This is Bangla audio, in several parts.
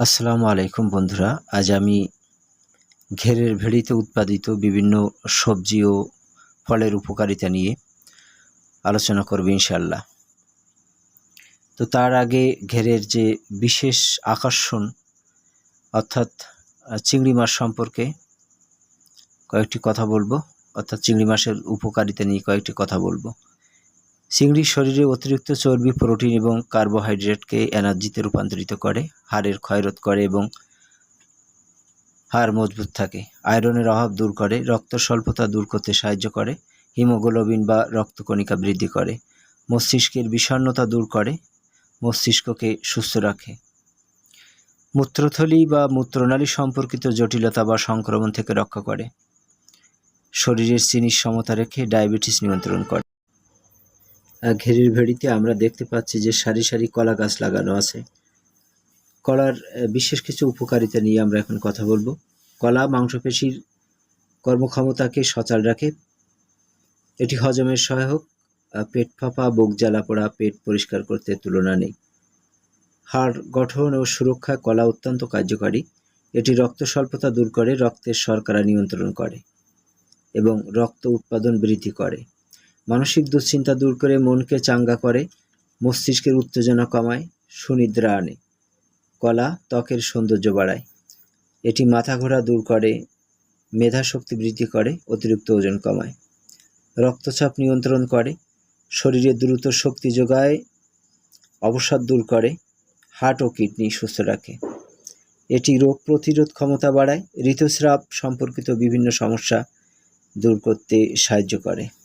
আসসালামু আলাইকুম বন্ধুরা। আজ আমি ঘেরের ভেড়িতে উৎপাদিত বিভিন্ন সবজি ও ফলের উপকারিতা নিয়ে আলোচনা করব ইনশাল্লাহ তো তার আগে ঘেরের যে বিশেষ আকর্ষণ, অর্থাৎ চিংড়ি মাছ সম্পর্কে কয়েকটি কথা বলব, অর্থাৎ চিংড়ি মাছের উপকারিতা নিয়ে কয়েকটি কথা বলব। চিংড়ি শরীরে অতিরিক্ত চর্বি, প্রোটিন এবং কার্বোহাইড্রেটকে এনার্জিতে রূপান্তরিত করে, হাড়ের ক্ষয়রোধ করে এবং হাড় মজবুত থাকে। আয়রনের অভাব দূর করে, রক্ত স্বল্পতা দূর করতে সাহায্য করে, হিমোগ্লোবিন বা রক্তকণিকা বৃদ্ধি করে, মস্তিষ্কের বিষণ্ণতা দূর করে, মস্তিষ্ককে সুস্থ রাখে। মূত্রথলি বা মূত্রনালী সম্পর্কিত জটিলতা বা সংক্রমণ থেকে রক্ষা করে। শরীরের চিনির সমতা রেখে ডায়াবেটিস নিয়ন্ত্রণ করে। ঘেরির ভেড়িতে আমরা দেখতে পাচ্ছি যে সারি সারি কলা গাছ লাগানো আছে। কলার বিশেষ কিছু উপকারিতা নিয়ে আমরা এখন কথা বলব। কলা মাংসপেশির কর্মক্ষমতাকে সচল রাখে। এটি হজমের সহায়ক পেট ফাঁপা, বুক জ্বালা পোড়া, পেট পরিষ্কার করতে তুলনা নেই। হাড় গঠন ও সুরক্ষা কলা অত্যন্ত কার্যকারী। এটি রক্ত স্বল্পতা দূর করে, রক্তের শর্করা নিয়ন্ত্রণ করে এবং রক্ত উৎপাদন বৃদ্ধি করে। মানসিক দুশ্চিন্তা দূর করে মনকে চাঙ্গা করে, মস্তিষ্কের উত্তেজনা কমায়, সুনিদ্রা আনে, কলা ত্বকের সৌন্দর্য বাড়ায়। এটি মাথা ঘোরা দূর করে, মেধা শক্তি বৃদ্ধি করে, অতিরিক্ত ওজন কমায়। রক্তচাপ নিয়ন্ত্রণ করে, শরীরে দ্রুত শক্তি যোগায়, অবসাদ দূর করে, হার্ট ও কিডনি সুস্থ রাখে। এটি রোগ প্রতিরোধ ক্ষমতা বাড়ায়, ঋতুস্রাব সম্পর্কিত বিভিন্ন সমস্যা দূর করতে সাহায্য করে।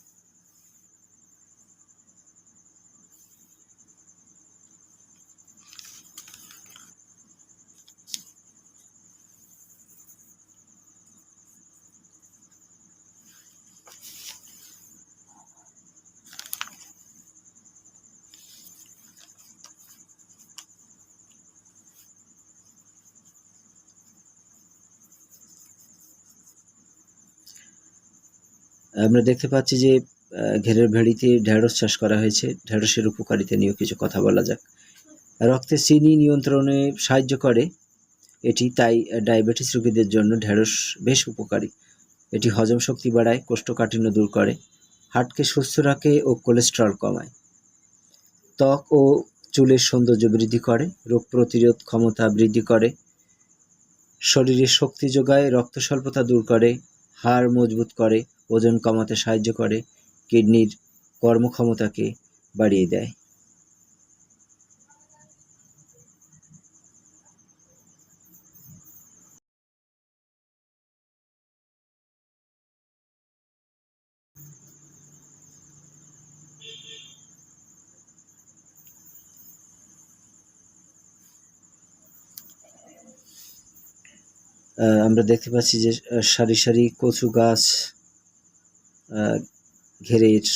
আমরা দেখতে পাচ্ছি যে ঘেরের ভেড়িতে ঢেঁড়স চাষ করা হয়েছে। ঢেঁড়সের উপকারিতা নিয়েও কিছু কথা বলা যাক। রক্তে চিনি নিয়ন্ত্রণে সাহায্য করে। এটি তাই ডায়াবেটিস রোগীদের জন্য ঢেঁড়স বেশ উপকারী। এটি হজম শক্তি বাড়ায়, কোষ্ঠকাঠিন্য দূর করে, হার্টকে সুস্থ রাখে ও কোলেস্টেরল কমায়। ত্বক ও চুলের সৌন্দর্য বৃদ্ধি করে, রোগ প্রতিরোধ ক্ষমতা বৃদ্ধি করে। শরীরে শক্তি যোগায়, রক্ত স্বল্পতা দূর করে, হাড় মজবুত করে ওজন কমাতে সাহায্য করে, কিডনির কর্মক্ষমতাকে বাড়িয়ে দেয়। আমরা দেখতে পাচ্ছি যে সারি সারি কচু গাছ ঘেরের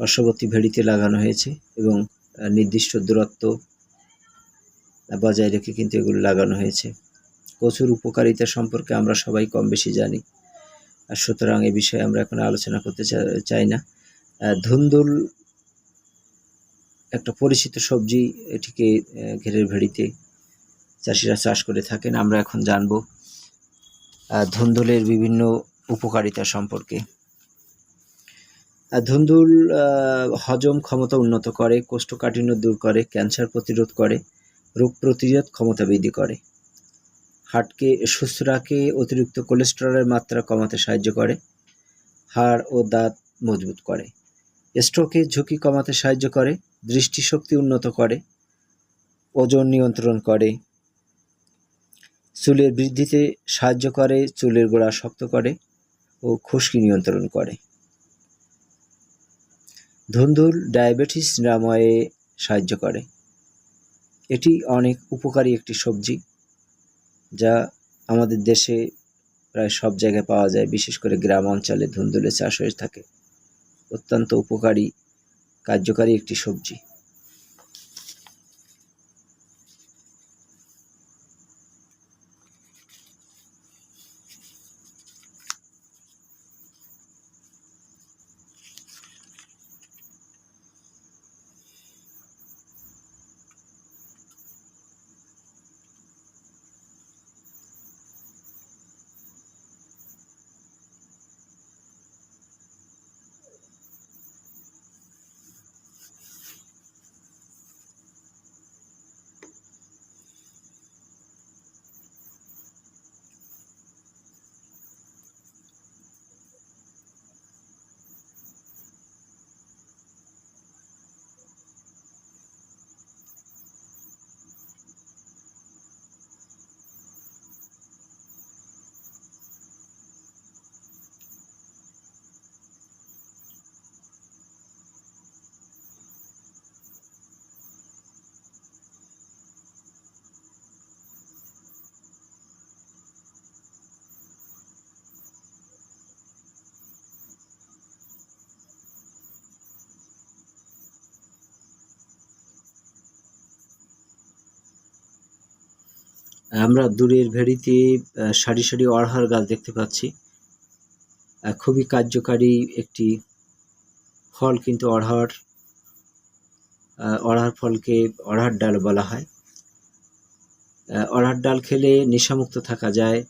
পার্শ্ববর্তী ভেড়িতে লাগানো হয়েছে এবং নির্দিষ্ট দূরত্ব বজায় রেখে কিন্তু এগুলো লাগানো হয়েছে। কচুর উপকারিতা সম্পর্কে আমরা সবাই কম বেশি জানি। আর সুতরাং এ বিষয়ে আমরা এখন আলোচনা করতে চাই না। ধুন্দুল একটা পরিচিত সবজি, এটিকে ঘেরের ভেড়িতে চাষিরা চাষ করে থাকেন। আমরা এখন জানব ধুন্দুলের বিভিন্ন উপকারিতা সম্পর্কে। ধুন্দুল হজম ক্ষমতা উন্নত করে, কোষ্ঠকাঠিন্য দূর করে, ক্যান্সার প্রতিরোধ করে, রোগ প্রতিরোধ ক্ষমতা বৃদ্ধি করে। হার্টকে সুস্থ রাখে, অতিরিক্ত কোলেস্টেরলের মাত্রা কমাতে সাহায্য করে। হাড় ও দাঁত মজবুত করে। স্ট্রোকের ঝুঁকি কমাতে সাহায্য করে, দৃষ্টিশক্তি উন্নত করে, ওজন নিয়ন্ত্রণ করে। চুলের বৃদ্ধিতে সাহায্য করে, চুলের গোড়া শক্ত করে। ও খুশকি নিয়ন্ত্রণ করে। ধুন্দুল ডায়াবেটিস নিরাময়ে সাহায্য করে। এটি অনেক উপকারী একটি সবজি, যা আমাদের দেশে প্রায় সব জায়গায় পাওয়া যায়, বিশেষ করে গ্রাম অঞ্চলে ধুন্দুলের চাষ হয়ে থাকে। অত্যন্ত উপকারী, কার্যকারী একটি সবজি। আমরা দূরের ভেড়িতে সারি সারি অড়হার গাছ দেখতে পাচ্ছি। খুবই কার্যকারী একটি ফল কিন্তু অড়হর অড়হর ফলকে অড়হার ডাল বলা হয়। অড়হার ডাল খেলে নেশামুক্ত থাকা যায়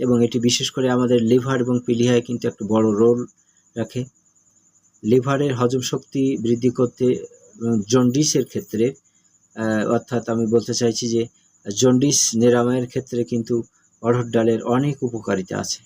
এবং এটি বিশেষ করে আমাদের লিভার এবং পিলিহায় কিন্তু একটা বড় রোল রাখে। লিভারের হজম শক্তি বৃদ্ধি করতে জন্ডিসের ক্ষেত্রে অর্থাৎ আমি বলতে চাইছি যে জন্ডিস নিরাময়ের ক্ষেত্রে কিন্তু অড়হর ডালের অনেক উপকারিতা আছে।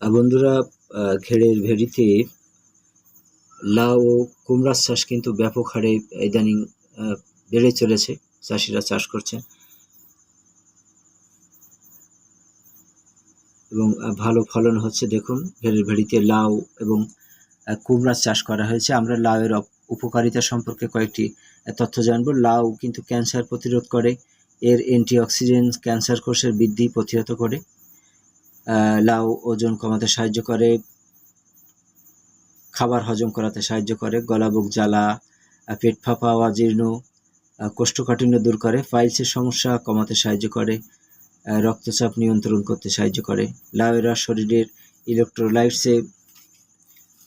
বন্ধুরা ঘেরের ভেড়িতে লাউ ও কুমড়ার চাষ কিন্তু ব্যাপক হারে ইদানিং বেড়ে চলেছে। চাষিরা চাষ করছেন এবং ভালো ফলন হচ্ছে। দেখুন ঘেরের ভেড়িতে লাউ এবং কুমড়ার চাষ করা হয়েছে। আমরা লাউয়ের উপকারিতা সম্পর্কে কয়েকটি তথ্য জানব। লাউ কিন্তু ক্যান্সার প্রতিরোধ করে। এর অ্যান্টিঅক্সিডেন্ট ক্যান্সার কোষের বৃদ্ধি প্রতিহত করে। লাউ ওজন কমাতে সাহায্য করে, খাবার হজম করাতে সাহায্য করে, গলা, বুক জ্বালা পেট ফাঁপা, অজীর্ণ কোষ্ঠকাঠিন্য দূর করে ফাইলসের সমস্যা কমাতে সাহায্য করে রক্তচাপ নিয়ন্ত্রণ করতে সাহায্য করে। লাউয়ের রস শরীরের ইলেকট্রোলাইটসে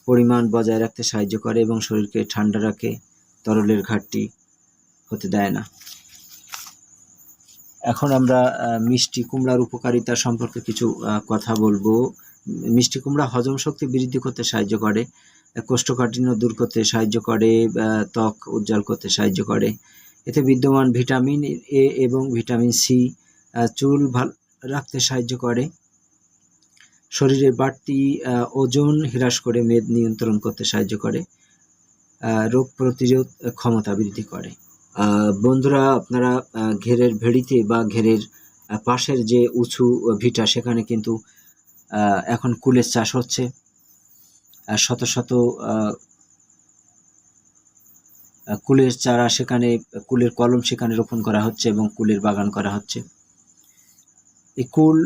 পরিমাণ বজায় রাখতে সাহায্য করে এবং শরীরকে ঠান্ডা রাখে, তরলের ঘাটতি হতে দেয় না। এখন আমরা মিষ্টি কুমড়ার উপকারিতা সম্পর্কে কিছু কথা বলব। মিষ্টি কুমড়া হজম শক্তি বৃদ্ধি করতে সাহায্য করে, কোষ্ঠকাঠিন্য দূর করতে সাহায্য করে ত্বক উজ্জ্বল করতে সাহায্য করে। এতে বিদ্যমান ভিটামিন এ এবং ভিটামিন সি চুল ভালো, রাখতে সাহায্য করে। শরীরের বাড়তি ওজন হ্রাস করে মেদ নিয়ন্ত্রণ করতে সাহায্য করে রোগ প্রতিরোধ ক্ষমতা বৃদ্ধি করে। বন্ধুরা, আপনারা ঘেরের ভেড়িতে বা ঘেরের পাশের যে উঁচু ভিটা, সেখানে কিন্তু এখন কুলের চাষ হচ্ছে। শত শত কুলের চারা সেখানে, কুলের কলম সেখানে রোপণ করা হচ্ছে এবং কুলের বাগান করা হচ্ছে। এই কুল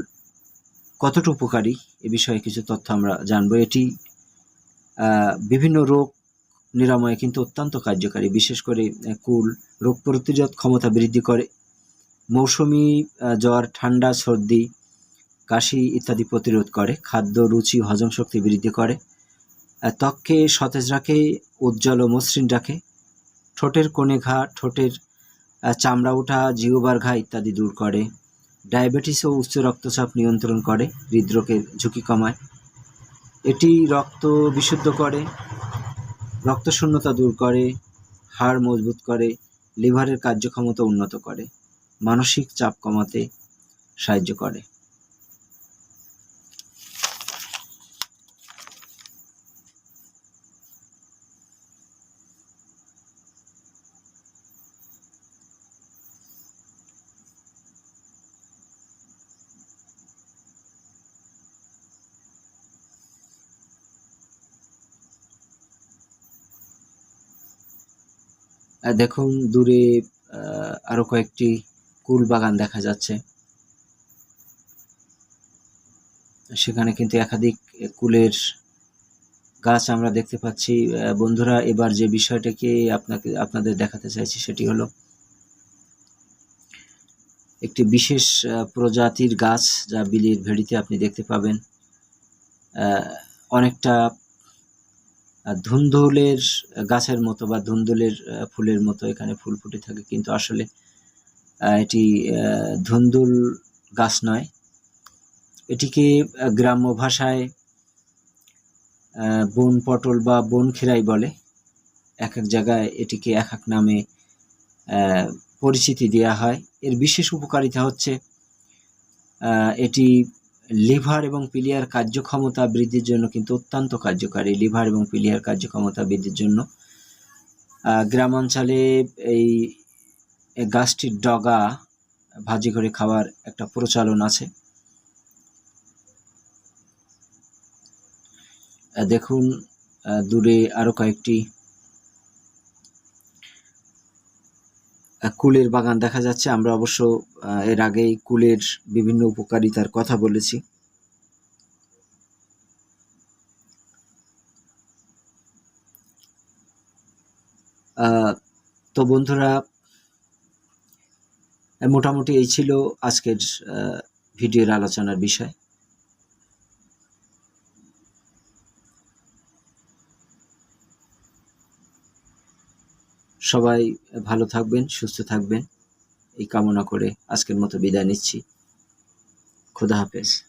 কতটা উপকারী? এ বিষয়ে কিছু তথ্য আমরা জানব। এটি বিভিন্ন রোগ নিরাময়ে কিন্তু অত্যন্ত কার্যকারী। বিশেষ করে কুল, রোগ প্রতিরোধ ক্ষমতা বৃদ্ধি করে। মৌসুমি জ্বর, ঠান্ডা, সর্দি, কাশি ইত্যাদি প্রতিরোধ করে। খাদ্য, রুচি, হজম শক্তি বৃদ্ধি করে। ত্বককে সতেজ রাখে, উজ্জ্বল ও মসৃণ রাখে। ঠোঁটের কোণে ঘা, ঠোঁটের চামড়া ওঠা জিওবার ঘা ইত্যাদি দূর করে। ডায়াবেটিস ও উচ্চ রক্তচাপ নিয়ন্ত্রণ করে, হৃদরোগের ঝুঁকি কমায়। এটি রক্ত বিশুদ্ধ করে। রক্তশূন্যতা দূর করে, হাড় মজবুত করে, লিভারের কার্যক্ষমতা উন্নত করে, মানসিক চাপ কমাতে সাহায্য করে। দেখুন, দূরে আরও কয়েকটি কুল বাগান দেখা যাচ্ছে। সেখানে কিন্তু একাধিক কুলের গাছ আমরা দেখতে পাচ্ছি। বন্ধুরা, এবার যে বিষয়টাকে আপনাকে, আপনাদের দেখাতে চাইছি সেটি হলো একটি বিশেষ প্রজাতির গাছ যা বিলির ভেড়িতে আপনি দেখতে পাবেন। অনেকটা ধুন্দুলের গাছের মতো বা ধুন্দুলের ফুলের মতো এখানে ফুল ফুটে থাকে। কিন্তু আসলে এটি ধুন্দুল গাছ নয়। এটিকে গ্রাম্য ভাষায় বন পটল বা বন খেরাই বলে। এক এক জায়গায় এটিকে এক এক নামে পরিচিতি দেওয়া হয়। এর বিশেষ উপকারিতা হচ্ছে এটি লিভার এবং পিলিয়ার কার্যক্ষমতা বৃদ্ধির জন্য কিন্তু অত্যন্ত কার্যকারী লিভার এবং পিলিয়ার কার্যক্ষমতা বৃদ্ধির জন্য। গ্রামাঞ্চলে এই গাছটির ডগা ভাজি করে খাওয়ার একটা প্রচলন আছে। দেখুন দূরে আরও কয়েকটি কুলের বাগান দেখা যাচ্ছে। আমরা অবশ্য এর আগেই কুলের বিভিন্ন উপকারিতার কথা বলেছি। তো বন্ধুরা, মোটামুটি এই ছিল আজকের ভিডিওর আলোচনার বিষয়। সবাই ভালো থাকবেন সুস্থ থাকবেন। এই কামনা করে আজকের মতো বিদায় নিচ্ছি। খোদা হাফেজ।